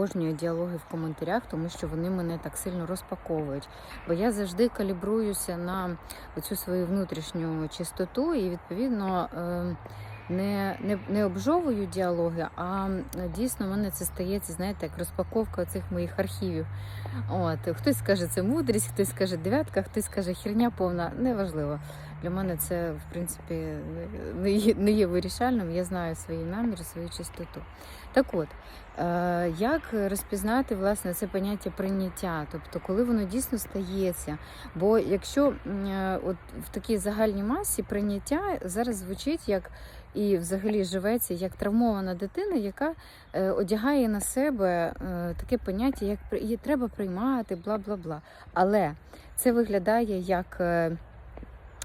Обожнюю діалоги в коментарях, тому що вони мене так сильно розпаковують. Бо я завжди калібруюся на оцю свою внутрішню чистоту і відповідно е, не, не, не обжовую діалоги, а дійсно в мене це стається, знаєте, як розпаковка цих моїх архівів. От хтось скаже, це мудрість, хтось скаже дев'ятка, хтось скаже херня повна. Неважливо. Для мене це в принципі не є, вирішальним. Я знаю свої наміри, свою чистоту. Так от, е, як розпізнати власне це поняття прийняття, тобто, коли воно дійсно стається. Бо якщо е, от в такій загальній масі прийняття зараз звучить як і взагалі живеться як травмована дитина, яка е, одягає на себе таке поняття, як її треба приймати, бла бла бла. Але це виглядає як.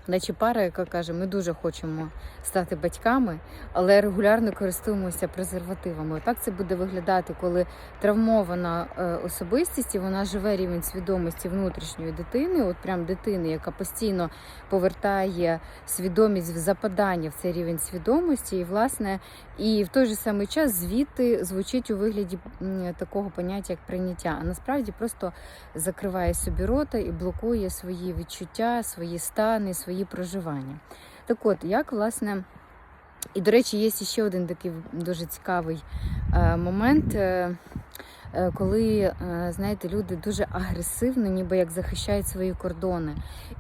Наче пара, яка каже, ми дуже хочемо стати батьками, але регулярно користуємося презервативами. Так це буде виглядати, коли травмована е, особистість, і вона живе рівень свідомості внутрішньої дитини, от прям дитини, яка постійно повертає свідомість в западання в цей рівень свідомості, і власне, і в той же самий час звідти звучить у вигляді такого поняття, як прийняття. А насправді просто закриває собі рота і блокує свої відчуття, свої стани, свої проживання. Так от, як власне. І, до речі, є ще один такий дуже цікавий е, момент, е, коли, е, знаєте, люди дуже агресивно, ніби як захищають свої кордони.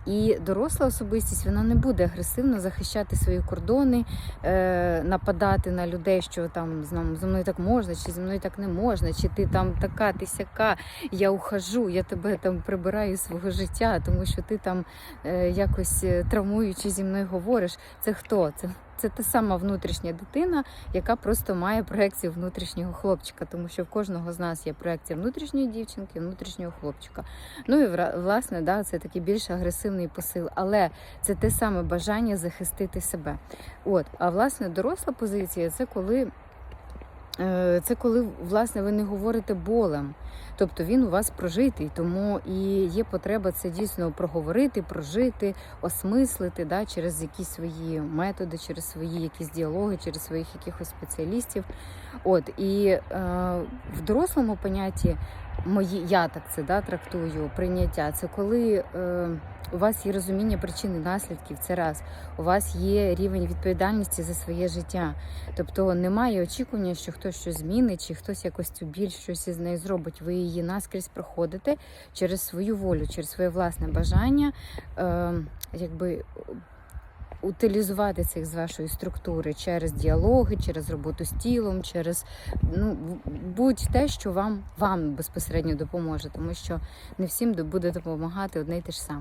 І доросла особистість вона не буде агресивно захищати свої кордони, е, нападати на людей, що там зі мною так можна, чи зі мною так не можна, чи ти там така, ти сяка, я ухожу, я тебе там прибираю з свого життя, тому що ти там е, якось е, травмуючи зі мною говориш. Це хто? Це це та сама внутрішня дитина, яка просто має проекцію внутрішнього хлопчика, тому що в кожного з нас є проекція внутрішньої дівчинки, внутрішнього хлопчика. Ну і власне, да, це такий більш агресивний посил, але це те саме бажання захистити себе. От, а власне доросла позиція це коли. Е, Це коли власне ви не говорите болем, тобто він у вас прожитий, тому і є потреба це дійсно проговорити, прожити, осмислити да, через якісь свої методи, через свої якісь діалоги, через своїх якихось спеціалістів. От і е, в дорослому понятті мої, я так це да, трактую, прийняття це коли е, у вас є розуміння причин і наслідків, це раз. У вас є рівень відповідальності за своє життя. Тобто немає очікування, що хтось щось змінить, чи хтось якось цю біль щось із нею зробить. Ви її наскрізь проходите через свою волю, через своє власне бажання, е, якби утилізувати цих з вашої структури через діалоги, через роботу з тілом, через ну будь-те, що вам, вам безпосередньо допоможе, тому що не всім буде допомагати одне й те ж саме.